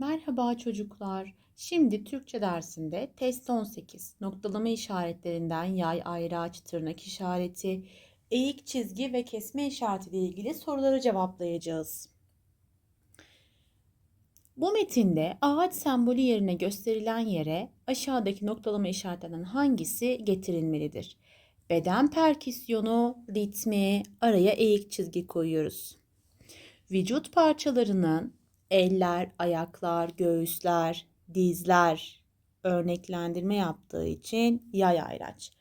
Merhaba çocuklar. Şimdi Türkçe dersinde test 18 noktalama işaretlerinden yay, ayraç, tırnak işareti, eğik çizgi ve kesme işareti ile ilgili soruları cevaplayacağız. Bu metinde ağaç sembolü yerine gösterilen yere aşağıdaki noktalama işaretlerinden hangisi getirilmelidir? Beden perküsyonu, ritmi, araya eğik çizgi koyuyoruz. Vücut parçalarının eller, ayaklar, göğüsler, dizler örneklendirme yaptığı için yay ayraç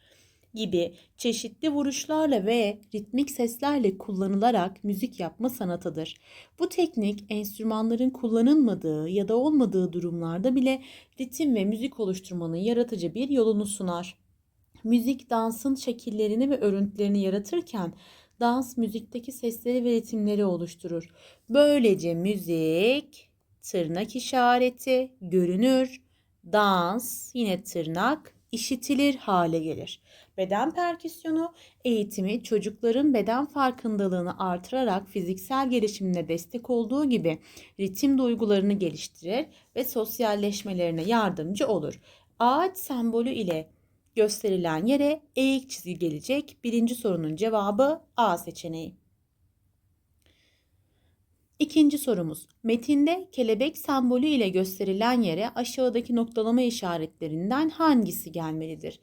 gibi çeşitli vuruşlarla ve ritmik seslerle kullanılarak müzik yapma sanatıdır. Bu teknik enstrümanların kullanılmadığı ya da olmadığı durumlarda bile ritim ve müzik oluşturmanın yaratıcı bir yolunu sunar. Müzik dansın şekillerini ve örüntülerini yaratırken dans müzikteki sesleri ve ritimleri oluşturur. Böylece müzik tırnak işareti görünür, dans yine tırnak işitilir hale gelir. Beden perküsyonu eğitimi çocukların beden farkındalığını artırarak fiziksel gelişimine destek olduğu gibi ritim duygularını geliştirir ve sosyalleşmelerine yardımcı olur. Ağaç sembolü ile gösterilen yere eğik çizgi gelecek. Birinci sorunun cevabı A seçeneği. İkinci sorumuz. Metinde kelebek sembolü ile gösterilen yere aşağıdaki noktalama işaretlerinden hangisi gelmelidir?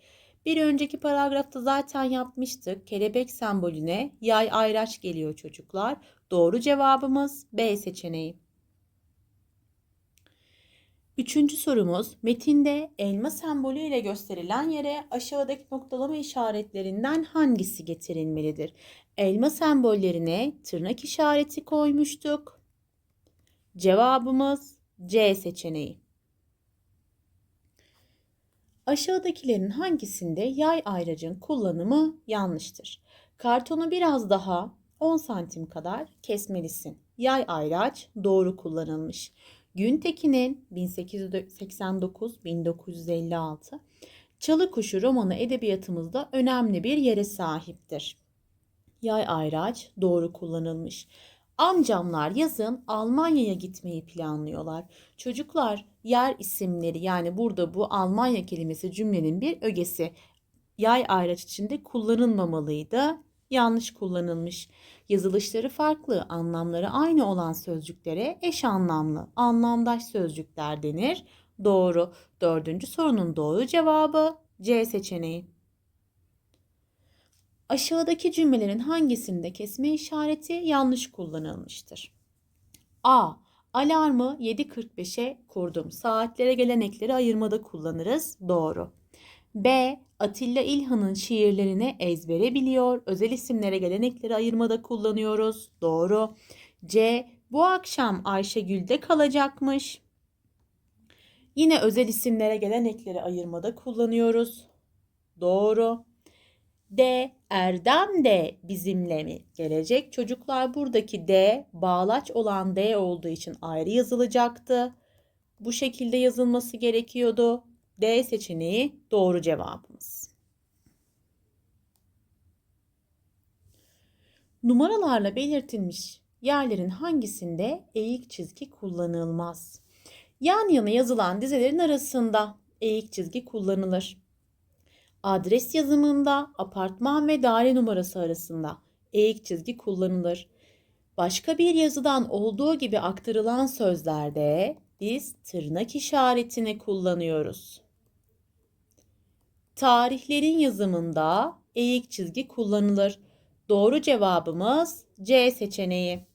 Bir önceki paragrafta zaten yapmıştık. Kelebek sembolüne yay ayraç geliyor çocuklar. Doğru cevabımız B seçeneği. Üçüncü sorumuz metinde elma sembolü ile gösterilen yere aşağıdaki noktalama işaretlerinden hangisi getirilmelidir? Elma sembollerine tırnak işareti koymuştuk. Cevabımız C seçeneği. Aşağıdakilerin hangisinde yay ayracın kullanımı yanlıştır? Kartonu biraz daha 10 santim kadar kesmelisin. Yay ayraç doğru kullanılmış. Güntekin'in 1889-1956 Çalı Kuşu romanı edebiyatımızda önemli bir yere sahiptir. Yay ayraç doğru kullanılmış. Amcamlar yazın Almanya'ya gitmeyi planlıyorlar. Çocuklar yer isimleri yani burada bu Almanya kelimesi cümlenin bir ögesi. Yay ayraç içinde kullanılmamalıydı. Yanlış kullanılmış. Yazılışları farklı, anlamları aynı olan sözcüklere eş anlamlı, anlamdaş sözcükler denir. Doğru. Dördüncü sorunun doğru cevabı C seçeneği. Aşağıdaki cümlelerin hangisinde kesme işareti yanlış kullanılmıştır? A. Alarmı 7.45'e kurdum. Saatlere gelen ekleri ayırmada kullanırız. Doğru. B. Atilla İlhan'ın şiirlerini ezbere biliyor. Özel isimlere gelen ekleri ayırmada kullanıyoruz. Doğru. C. Bu akşam Ayşegül'de kalacakmış. Yine özel isimlere gelen ekleri ayırmada kullanıyoruz. Doğru. D. Erdem de bizimle mi gelecek? Çocuklar buradaki D bağlaç olan D olduğu için ayrı yazılacaktı. Bu şekilde yazılması gerekiyordu. D seçeneği doğru cevabımız. Numaralarla belirtilmiş yerlerin hangisinde eğik çizgi kullanılmaz? Yan yana yazılan dizelerin arasında eğik çizgi kullanılır. Adres yazımında apartman ve daire numarası arasında eğik çizgi kullanılır. Başka bir yazıdan olduğu gibi aktarılan sözlerde biz tırnak işaretini kullanıyoruz. Tarihlerin yazımında eğik çizgi kullanılır. Doğru cevabımız C seçeneği.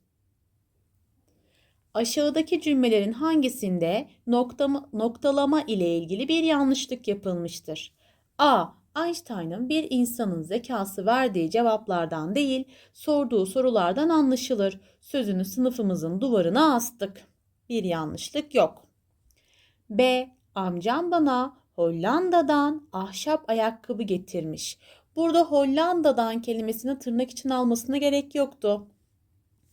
Aşağıdaki cümlelerin hangisinde noktama, noktalama ile ilgili bir yanlışlık yapılmıştır? A. Einstein'ın bir insanın zekası verdiği cevaplardan değil, sorduğu sorulardan anlaşılır. Sözünü sınıfımızın duvarına astık. Bir yanlışlık yok. B. Amcam bana Hollanda'dan ahşap ayakkabı getirmiş. Burada Hollanda'dan kelimesini tırnak için almasına gerek yoktu.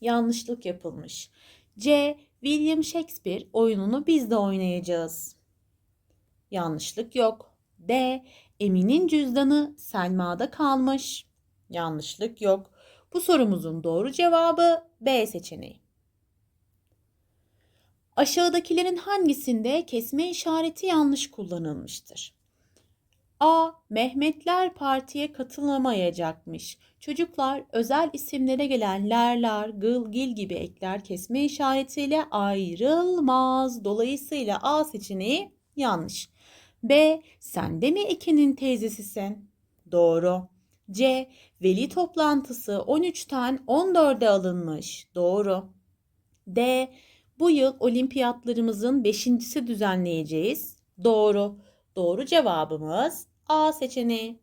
Yanlışlık yapılmış. C. William Shakespeare oyununu biz de oynayacağız. Yanlışlık yok. D. Emin'in cüzdanı Selma'da kalmış. Yanlışlık yok. Bu sorumuzun doğru cevabı B seçeneği. Aşağıdakilerin hangisinde kesme işareti yanlış kullanılmıştır? A. Mehmetler partiye katılamayacakmış. Çocuklar özel isimlere gelen lerler, gıl, gibi ekler kesme işaretiyle ayrılmaz. Dolayısıyla A seçeneği yanlış. B. Sen de mi ikinin teyzesisin? Doğru. C. Veli toplantısı 13'ten 14'e alınmış. Doğru. D. Bu yıl olimpiyatlarımızın beşincisi düzenleyeceğiz. Doğru. Doğru cevabımız A seçeneği.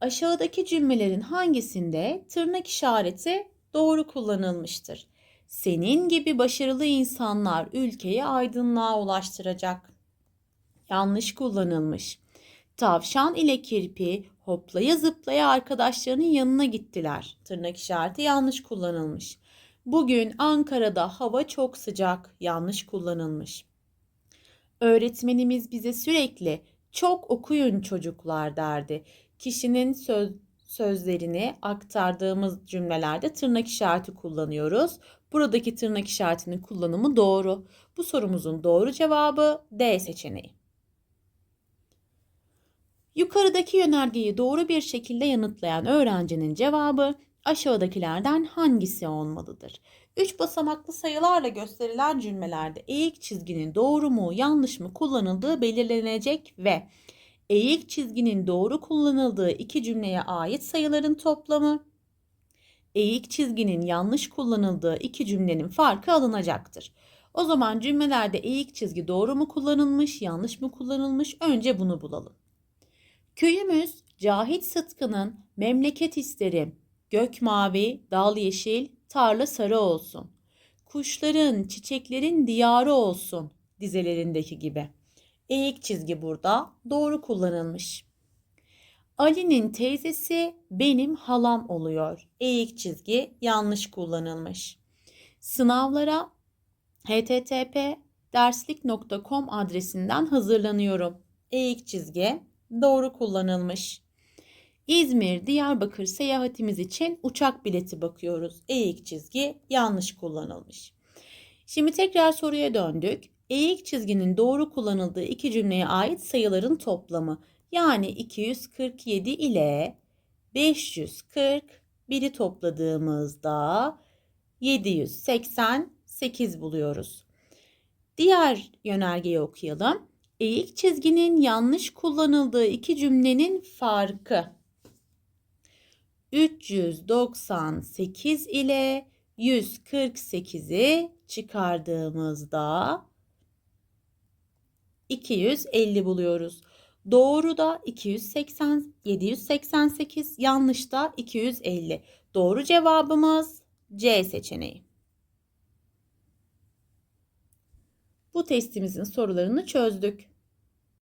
Aşağıdaki cümlelerin hangisinde tırnak işareti doğru kullanılmıştır? Senin gibi başarılı insanlar ülkeyi aydınlığa ulaştıracak. Yanlış kullanılmış. Tavşan ile kirpi hoplaya zıplaya arkadaşlarının yanına gittiler. Tırnak işareti yanlış kullanılmış. Bugün Ankara'da hava çok sıcak. Yanlış kullanılmış. Öğretmenimiz bize sürekli çok okuyun çocuklar derdi. Kişinin söz, sözlerini aktardığımız cümlelerde tırnak işareti kullanıyoruz. Buradaki tırnak işaretinin kullanımı doğru. Bu sorumuzun doğru cevabı D seçeneği. Yukarıdaki yönergeyi doğru bir şekilde yanıtlayan öğrencinin cevabı aşağıdakilerden hangisi olmalıdır? Üç basamaklı sayılarla gösterilen cümlelerde eğik çizginin doğru mu yanlış mı kullanıldığı belirlenecek ve eğik çizginin doğru kullanıldığı iki cümleye ait sayıların toplamı, eğik çizginin yanlış kullanıldığı iki cümlenin farkı alınacaktır. O zaman cümlelerde eğik çizgi doğru mu kullanılmış, yanlış mı kullanılmış? Önce bunu bulalım. Köyümüz Cahit Sıtkı'nın memleket isterim, gök mavi, dal yeşil, tarla sarı olsun. Kuşların, çiçeklerin diyarı olsun dizelerindeki gibi. Eğik çizgi burada doğru kullanılmış. Ali'nin teyzesi benim halam oluyor. Eğik çizgi yanlış kullanılmış. Sınavlara http derslik.com adresinden hazırlanıyorum. Eğik çizgi doğru kullanılmış. İzmir, Diyarbakır seyahatimiz için uçak bileti bakıyoruz. Eğik çizgi yanlış kullanılmış. Şimdi tekrar soruya döndük. Eğik çizginin doğru kullanıldığı iki cümleye ait sayıların toplamı. Yani 247 ile 540 biri topladığımızda 788 buluyoruz. Diğer yönergeyi okuyalım. Eğik çizginin yanlış kullanıldığı iki cümlenin farkı. 398 ile 148'i çıkardığımızda 250 buluyoruz. Doğru da 280 788, yanlış da 250. Doğru cevabımız C seçeneği. Bu testimizin sorularını çözdük.